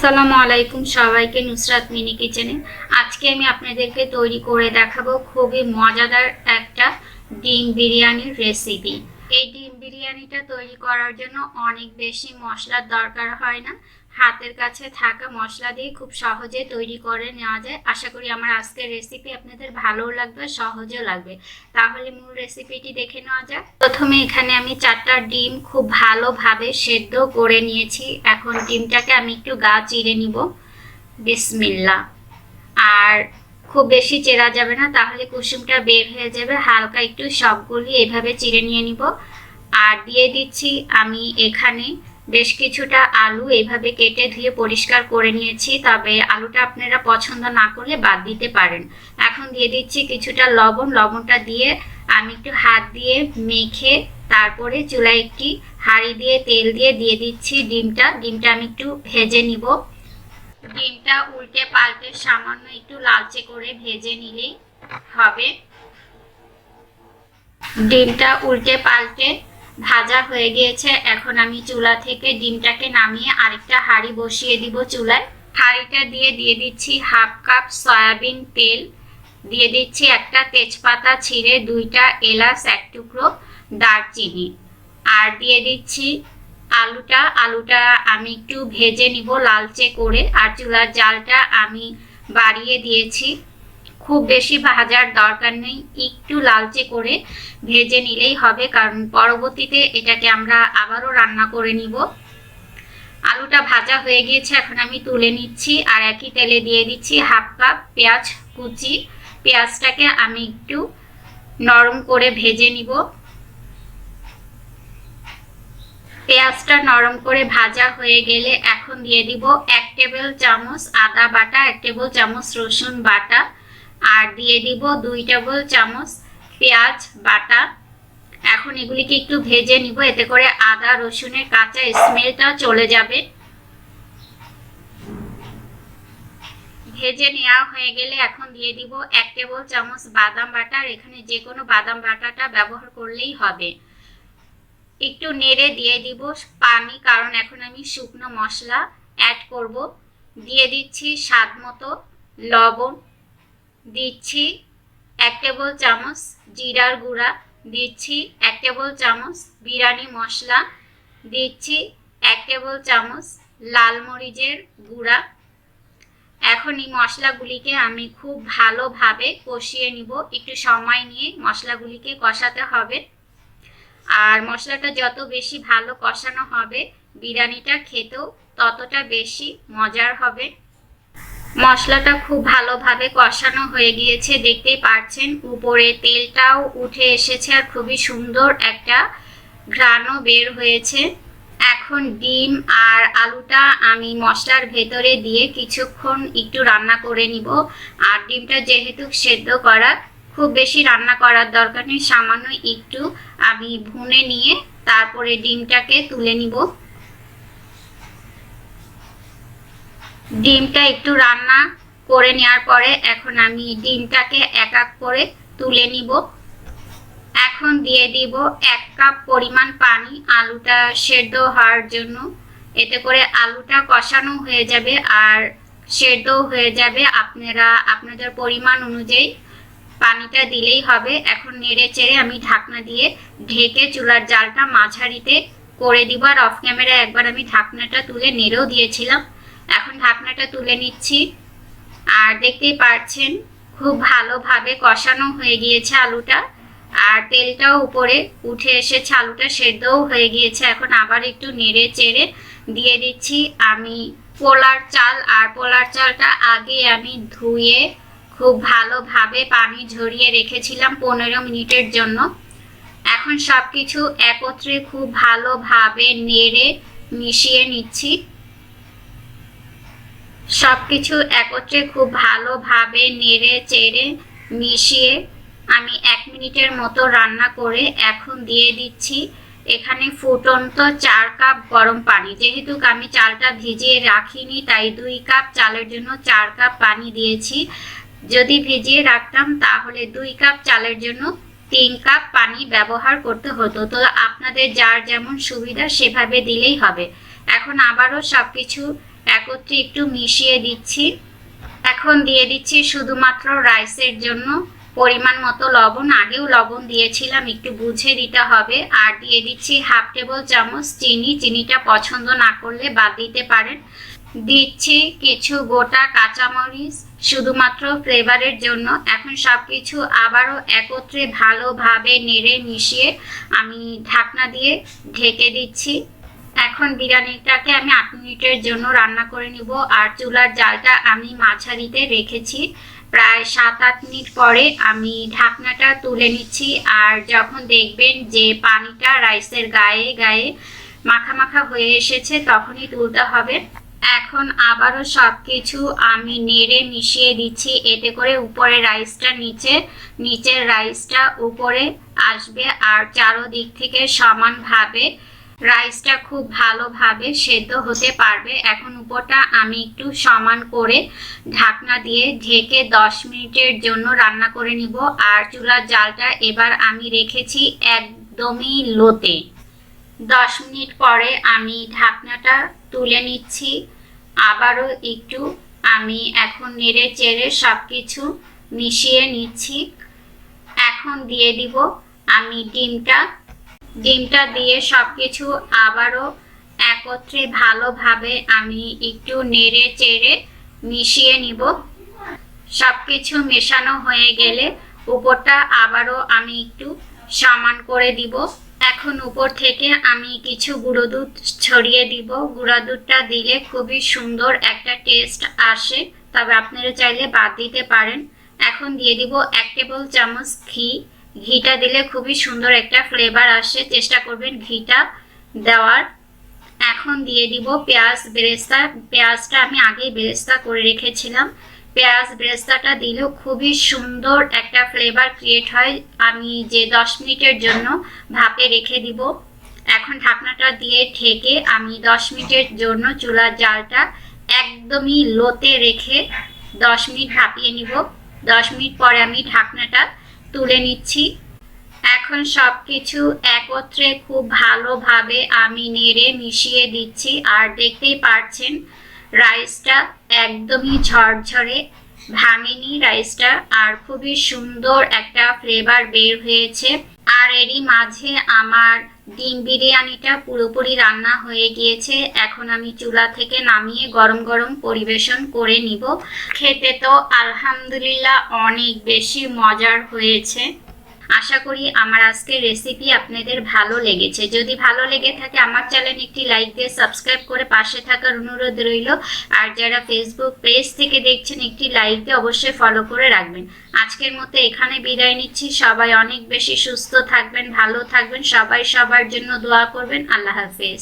আসসালামু আলাইকুম সবাইকে নুসরাত মিনি কিচেনে। আজকে আমি আপনাদেরকে তৈরি করে দেখাবো খুবই মজাদার একটা ডিম বিরিয়ানির রেসিপি এই ডিম বিরিয়ানিটা তৈরি করার জন্য অনেক বেশি মশলার দরকার হয় না। হাতের কাছে থাকা মশলা দিয়ে খুব সহজে তৈরি করে নেওয়া যায়। আশা করি আমার আজকের রেসিপি আপনাদের ভালোও লাগবে, সহজও লাগবে। তাহলে মূল রেসিপিটি দেখে নেওয়া যাক। প্রথমে এখানে আমি চারটা ডিম খুব ভালোভাবে সেদ্ধ করে নিয়েছি। এখন ডিমটাকে আমি একটু গা চিড়ে নিব। বিসমিল্লা। আর খুব বেশি চেরা যাবে না, তাহলে কুসুমটা বের হয়ে যাবে। হালকা একটু সবগুলি এভাবে চিড়ে নিয়ে নিব। আর দিয়ে দিচ্ছি আমি এখানে বেশ কিছুটা আলু এইভাবে কেটে ধুয়ে পরিষ্কার করে নিয়েছি, তবে আলুটা আপনারা পছন্দ না করলে বাদ দিতে পারেন। এখন দিয়ে দিচ্ছি কিছুটা লবণ, লবণটা দিয়ে আমি একটু হাত দিয়ে মেখে তারপরে চুলায় একটি হাঁড়ি দিয়ে তেল দিয়ে দিয়ে দিচ্ছি ডিমটা। ডিমটা আমি একটু ভেজে নিব। ডিমটা উল্টে পাল্টে সামান্য একটু লালচে করে ভেজে নিলেই হবে। ডিমটা উল্টে পাল্টে ভাজা হয়ে গিয়েছে। এখন আমি চুলা থেকে ডিমটাকে নামিয়ে আরেকটা হাঁড়ি বসিয়ে দিব চুলায়। হাঁড়িটা দিয়ে দিয়ে দিচ্ছি হাফ কাপ সয়াবিন তেল। দিয়ে দিচ্ছি একটা তেজপাতা ছিঁড়ে দুইটা এলাচ, এক টুকরো দারচিনি। আর দিয়ে দিচ্ছি আলুটা। আলুটা আমি একটু ভেজে নিব লালচে করে। আর চুলার জালটা আমি বাড়িয়ে দিয়েছি। খুব বেশি ভাজার দরকার নেই। একটু লালচে করে ভেজে নিলেই হবে, কারণ পরবর্তীতে এটাকে আমরা আবারও রান্না করে নিব। আলুটা ভাজা হয়ে গিয়েছে, এখন আমি তুলে নিচ্ছি আর একই তেলে দিয়ে দিচ্ছি হাফ কাপ পেঁয়াজ কুচি। পেঁয়াজটাকে আমি একটু নরম করে ভেজে নিব। পেঁয়াজটা নরম করে ভাজা হয়ে গেলে এখন দিয়ে দিব এক টেবিল চামচ আদা বাটা, এক টেবিল চামচ রসুন বাটা। আর দিয়ে দিব দুই টেবিল চামচ পেঁয়াজ, বাটা। এখন এগুলিকে একটু ভেজে নিব, এতে করে আদা, রসুনের কাঁচা স্মেলটা চলে যাবে। ভেজে নেওয়া হয়ে গেলে এখন দিয়ে দিব এক টেবিল চামচ বাদাম বাটা। আর এখানে যে কোনো বাদাম বাটাটা ব্যবহার করলেই হবে। একটু নেড়ে দিয়ে দিব পানি, কারণ এখন আমি শুকনো মশলা অ্যাড করব। দিয়ে দিচ্ছি স্বাদ মতো লবণ। দিচ্ছি এক টেবিল চামচ জিরার গুঁড়া, দিচ্ছি এক টেবিল চামচ বিরিয়ানি মশলা, দিচ্ছি এক টেবিল চামচ লাল মরিচের গুঁড়া। এখন এই মশলাগুলিকে আমি খুব ভালোভাবে কষিয়ে নিব। একটু সময় নিয়ে মশলাগুলিকে কষাতে হবে। আর মশলাটা যত বেশি ভালো কষানো হবে, বিরিয়ানিটা খেতেও ততটা বেশি মজার হবে। মশলাটা খুব ভালোভাবে কষানো হয়ে গিয়েছে, দেখতেই পাচ্ছেন উপরে তেলটাও উঠে এসেছে আর খুবই সুন্দর একটা ঘ্রাণও বের হয়েছে। এখন ডিম আর আলুটা আমি মশলার ভেতরে দিয়ে কিছুক্ষণ একটু রান্না করে নিব। আর ডিমটা যেহেতু সেদ্ধ করা, খুব বেশি রান্না করার দরকার নেই, সামান্য একটু আমি ভুনে নিয়ে তারপরে ডিমটাকে তুলে নিব। ডিমটা একটু রান্না করে নেওয়ার পরে এখন আমি ডিমটাকে এক এক করে তুলে নিব। এখন দিয়ে দিব এক কাপ পরিমাণ পানি। আলুটা সেদ্ধ হওয়ার জন্য। এতে করে আলুটা কষানো হয়ে যাবে আর সেদ্ধ হয়ে যাবে আপনারা আপনাদের পরিমাণ অনুযায়ী পানিটা দিলেই হবে। এখন নেড়ে চেড়ে আমি ঢাকনা দিয়ে ঢেকে চুলার জালটা মাঝারিতে করে দিব। আর অফ ক্যামেরা একবার আমি ঢাকনাটা তুলে নেড়েও দিয়েছিলাম। এখন ঢাকনাটা তুলে নিচ্ছি। আর দেখতেই পাচ্ছেন, খুব ভালোভাবে কষানো হয়ে গিয়েছে আলুটা। আর তেলটাও উপরে উঠে এসেছে, আলুটা সেদ্ধও হয়ে গিয়েছে। এখন আবার একটু নেড়ে চেড়ে দিয়ে দিচ্ছি। আমি পোলার চাল, আর পোলার চালটা আগে আমি ধুয়ে খুব ভালোভাবে পানি ঝরিয়ে রেখেছিলাম পনেরো মিনিটের জন্য। এখন সব কিছু একত্রে খুব ভালোভাবে নেড়ে মিশিয়ে নিচ্ছি। সব কিছু একত্রে খুব ভালোভাবে নেড়ে চেড়ে মিশিয়ে আমি এক মিনিটের মতো রান্না করে এখন দিয়ে দিচ্ছি। এখানে ফুটন্ত চার কাপ গরম পানি। যেহেতু আমি চালটা ভিজিয়ে রাখিনি, তাই দুই কাপ চালের জন্য চার কাপ পানি দিয়েছি। যদি ভিজিয়ে রাখতাম, তাহলে দুই কাপ চালের জন্য তিন কাপ পানি ব্যবহার করতে হতো। তো আপনাদের যার যেমন সুবিধা, সেভাবে দিলেই হবে। এখন আবারও সব কিছু একত্রে একটু মিশিয়ে দিচ্ছি। এখন দিয়ে দিচ্ছি শুধুমাত্র রাইসের জন্য। পরিমাণ মতো লবণ, আগেও লবণ দিয়েছিলাম, একটু বুঝে দিতে হবে। আর দিয়ে দিচ্ছি হাফ টেবিল চামচ চিনি। চিনিটা পছন্দ না করলে বাদ দিতে পারেন। দিচ্ছি কিছু গোটা কাঁচামরিচ, শুধুমাত্র ফ্লেভারের জন্য। এখন সব কিছু আবারও একত্রে ভালোভাবে নেড়ে মিশিয়ে আমি ঢাকনা দিয়ে ঢেকে দিচ্ছি। এখন বিরিয়ানিটাকে আমি আট মিনিটের জন্য রান্না করে নিব। আর চুলার জালটা আমি মাঝারিতে রেখেছি। প্রায় সাত, আট মিনিট পরে আমি ঢাকনাটা তুলে নিচ্ছি। আর যখন দেখবেন যে পানিটা রাইসের গায়ে গায়ে মাখা মাখা হয়ে এসেছে, তখনই তুলতে হবে। এখন আবারও সব কিছু আমি নেড়ে মিশিয়ে দিচ্ছি। এতে করে উপরে রাইসটা নিচে, নিচের রাইসটা উপরে আসবে। আর চারোদিক থেকে সমানভাবে রাইসটা খুব ভালোভাবে সেদ্ধ হতে পারবে। এখন উপরটা আমি একটু সমান করে ঢাকনা দিয়ে ঢেকে দশ মিনিটের জন্য রান্না করে নিব। আর চুলার জালটা এবার আমি রেখেছি একদমই লোতে। দশ মিনিট পরে আমি ঢাকনাটা তুলে নিচ্ছি। আবারও একটু আমি এখন নেড়ে চেড়ে সব কিছু মিশিয়ে নিচ্ছি। এখন দিয়ে দিব আমি ডিমটা। ডিমটা দিয়ে সব কিছু আবারও একত্রে ভালোভাবে আমি একটু নেড়ে চেড়ে মিশিয়ে নিব। সব কিছু মেশানো হয়ে গেলে উপরটা আবারও আমি একটু সমান করে দিব। এখন উপর থেকে আমি কিছু গুঁড়ো দুধ ছড়িয়ে দিব। গুঁড়া দুধটা দিলে খুবই সুন্দর একটা টেস্ট আসে। তবে আপনারা চাইলে বাদ দিতে পারেন। এখন দিয়ে দিব এক টেবিল চামচ ঘি। ঘিটা দিলে খুবই সুন্দর একটা ফ্লেভার আসে। চেষ্টা করবেন ঘিটা দেওয়ার। এখন দিয়ে দিব পেঁয়াজ বেরেস্তা। পেঁয়াজটা আমি আগেই বেরেস্তা করে রেখেছিলাম। পেঁয়াজ বেরেস্তাটা দিলেও খুবই সুন্দর একটা ফ্লেভার ক্রিয়েট হয়। আমি যে দশ মিনিটের জন্য ভাপে রেখে দিব। এখন ঢাকনাটা দিয়ে ঠেকে আমি দশ মিনিটের জন্য চুলার জালটা একদমই লোতে রেখে দশ মিনিট ভাপিয়ে নিব। দশ মিনিট পরে আমি ঢাকনাটা তুলে নিচ্ছি। এখন সব কিছু একত্রে খুব ভালোভাবে আমি নেড়ে মিশিয়ে দিচ্ছি। আর দেখতেই পারছেন, রাইসটা একদমই ঝরঝরে, ভাঙেনি রাইসটা। আর খুবই সুন্দর একটা ফ্লেভার বের হয়েছে। আর এরই মাঝে আমার ডিম বিরিয়ানিটা পুরোপুরি রান্না হয়ে গিয়েছে। এখন আমি চুলা থেকে নামিয়ে গরম গরম পরিবেশন করে নিব। খেতে তো আলহামদুলিল্লাহ অনেক বেশি মজার হয়েছে। আশা করি আমার আজকের রেসিপি আপনাদের ভালো লেগেছে। যদি ভালো লেগে থাকে, আমার চ্যানেল একটি লাইক দিয়ে সাবস্ক্রাইব করে পাশে থাকার অনুরোধ রইল। আর যারা ফেসবুক পেজ থেকে দেখছেন, একটি লাইক দিয়ে অবশ্যই ফলো করে রাখবেন। আজকের মতো এখানে বিদায় নিচ্ছি। সবাই অনেক বেশি সুস্থ থাকবেন, ভালো থাকবেন। সবাই সবার জন্য দোয়া করবেন। আল্লাহ হাফেজ।